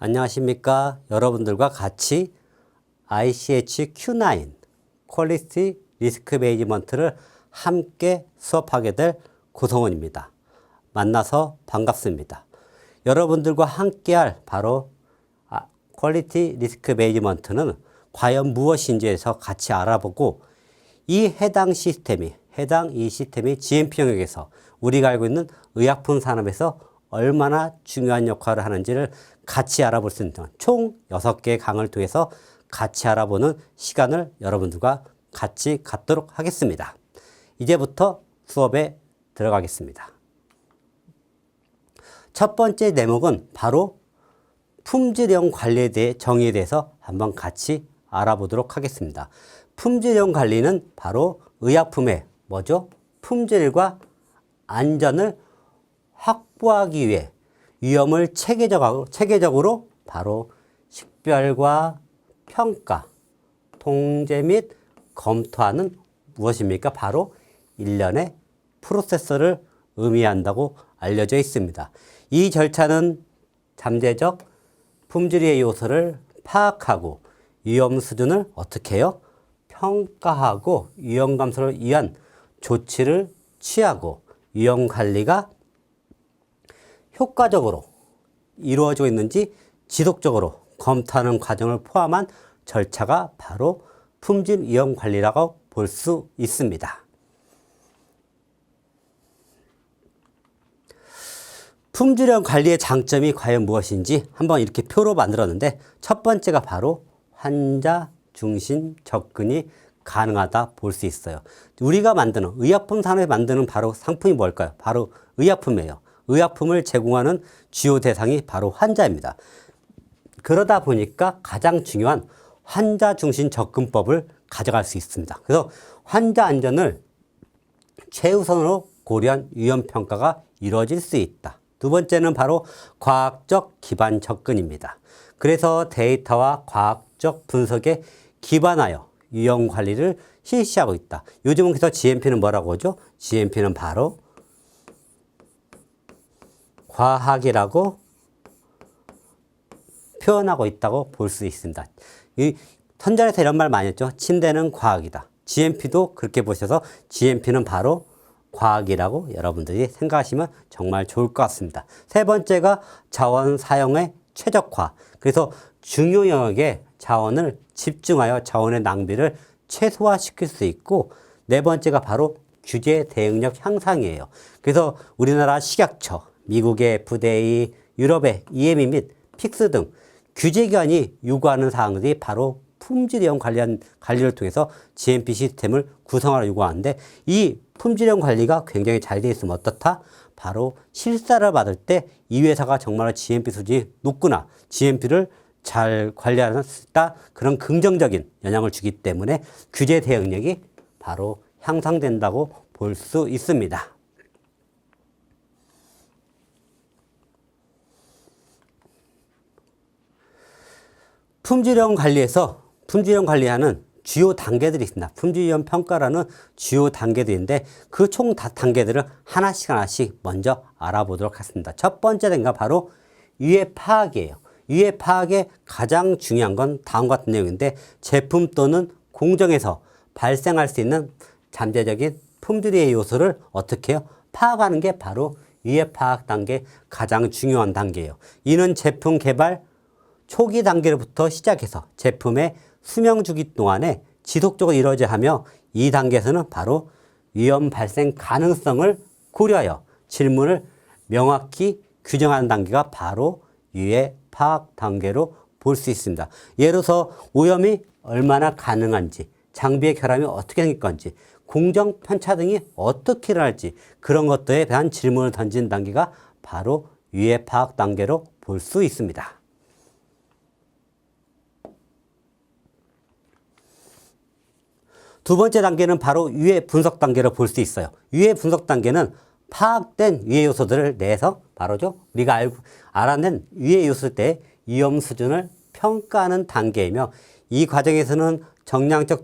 안녕하십니까. 여러분들과 같이 ICH Q9 퀄리티 리스크 매니지먼트를 함께 수업하게 될 고성원입니다. 만나서 반갑습니다. 여러분들과 함께할 바로 아, 퀄리티 리스크 매니지먼트는 과연 무엇인지에서 같이 알아보고 이 해당 시스템이 해당 이 시스템이 GMP 영역에서 우리가 알고 있는 의약품 산업에서 얼마나 중요한 역할을 하는지를 같이 알아볼 수 있는 총 6개의 강을 통해서 같이 알아보는 시간을 여러분들과 같이 갖도록 하겠습니다. 이제부터 수업에 들어가겠습니다. 첫 번째 대목은 바로 품질형 관리에 대해 정의에 대해서 한번 같이 알아보도록 하겠습니다. 품질형 관리는 바로 의약품의 뭐죠? 품질과 안전을 확보하기 위해 위험을 체계적으로, 체계적으로 바로 식별과 평가, 통제 및 검토하는 무엇입니까? 바로 일련의 프로세서를 의미한다고 알려져 있습니다. 이 절차는 잠재적 품질의 요소를 파악하고 위험 수준을 어떻게 해요? 평가하고 위험 감소를 위한 조치를 취하고 위험 관리가 효과적으로 이루어지고 있는지 지속적으로 검토하는 과정을 포함한 절차가 바로 품질 위험 관리라고 볼 수 있습니다. 품질형 관리의 장점이 과연 무엇인지 한번 이렇게 표로 만들었는데 첫 번째가 바로 환자 중심 접근이 가능하다 볼 수 있어요. 우리가 만드는 의약품 산업에 만드는 바로 상품이 뭘까요? 바로 의약품이에요. 의약품을 제공하는 주요 대상이 바로 환자입니다. 그러다 보니까 가장 중요한 환자 중심 접근법을 가져갈 수 있습니다. 그래서 환자 안전을 최우선으로 고려한 위험 평가가 이루어질 수 있다. 두 번째는 바로 과학적 기반 접근입니다. 그래서 데이터와 과학적 분석에 기반하여 위험 관리를 실시하고 있다. 요즘은 그래서 GMP는 뭐라고 하죠? GMP는 바로 과학이라고 표현하고 있다고 볼 수 있습니다. 이 선전에서 이런 말 많이 했죠. 침대는 과학이다. GMP도 그렇게 보셔서 GMP는 바로 과학이라고 여러분들이 생각하시면 정말 좋을 것 같습니다. 세 번째가 자원 사용의 최적화. 그래서 중요 영역에 자원을 집중하여 자원의 낭비를 최소화시킬 수 있고 네 번째가 바로 규제 대응력 향상이에요. 그래서 우리나라 식약처, 미국의 FDA, 유럽의 EME 및 픽스 등 규제기관이 요구하는 사항들이 바로 품질형 관련 관리를 통해서 GMP 시스템을 구성하라 요구하는데 이 품질형 관리가 굉장히 잘 되어 있으면 어떻다? 바로 실사를 받을 때 이 회사가 정말 GMP 수준이 높구나. GMP를 잘 관리하다 그런 긍정적인 영향을 주기 때문에 규제 대응력이 바로 향상된다고 볼 수 있습니다. 품질형 관리에서 품질형 관리하는 주요 단계들이 있습니다. 품질형 평가라는 주요 단계들인데 그 총 단계들을 하나씩 하나씩 먼저 알아보도록 하겠습니다. 첫 번째 단계가 바로 유해 파악이에요. 유해 파악의 가장 중요한 건 다음 같은 내용인데 제품 또는 공정에서 발생할 수 있는 잠재적인 품질의 요소를 어떻게 해요? 파악하는 게 바로 유해 파악 단계 가장 중요한 단계예요. 이는 제품 개발 초기 단계로부터 시작해서 제품의 수명 주기 동안에 지속적으로 이루어져야 하며 이 단계에서는 바로 위험 발생 가능성을 고려하여 질문을 명확히 규정하는 단계가 바로 유해 파악 단계로 볼 수 있습니다. 예를 들어서 오염이 얼마나 가능한지, 장비의 결함이 어떻게 생길 건지, 공정 편차 등이 어떻게 일어날지 그런 것들에 대한 질문을 던진 단계가 바로 유해 파악 단계로 볼 수 있습니다. 두 번째 단계는 바로 유해 분석 단계로 볼 수 있어요. 유해 분석 단계는 파악된 유해 요소들을 내서 바로죠. 우리가 알고 알아낸 유해 요소 때 위험 수준을 평가하는 단계이며 이 과정에서는 정량적